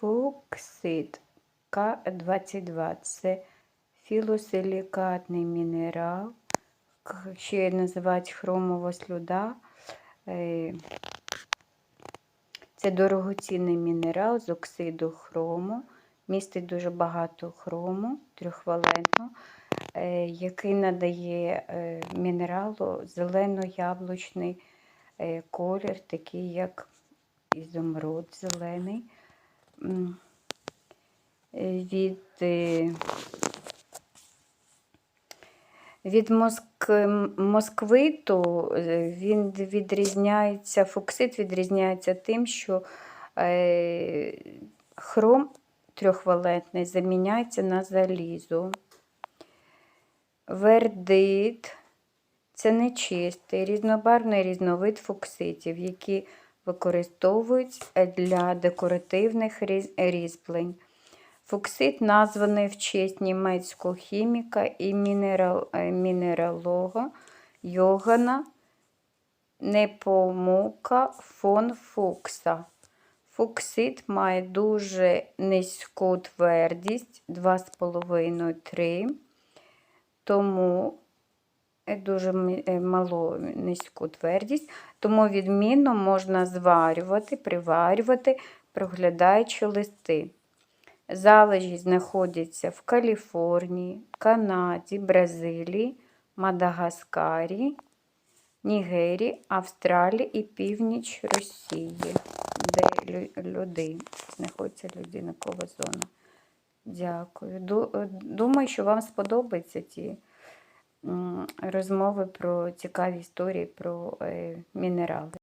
Фуксид К22 це філосилікатний мінерал, ще називають хромова слюда. Е, Це дорогоцінний мінерал з оксиду хрому, містить дуже багато хрому трьохвалентного, е, який надає е, мінералу зелено-яблучний колір, такий як ізумруд зелений. Від, е, від моск... москвиту е, він відрізняється, фоксит відрізняється тим, що е, хром трьохвалентний заміняється на залізо. Вердит це нечистий, різнобарвний різновид фокситів, які використовують для декоративних різ- різьблень. Фоксит названий в честь німецького хіміка і е, мінералога Йогана Непомука фон Фукса. Фоксит має дуже низьку твердість 2,5-3, тому дуже ми- е, малу низьку твердість, тому відмінно можна зварювати, приварювати, проглядаючи листи. Залежі знаходяться в Каліфорнії, Канаді, Бразилії, Мадагаскарі, Нігерії, Австралії і північ Росії, де лю- люди знаходиться людинокова зона. Дякую. Е, Думаю, що вам сподобаються ті розмови про цікаві історії про е, мінерали.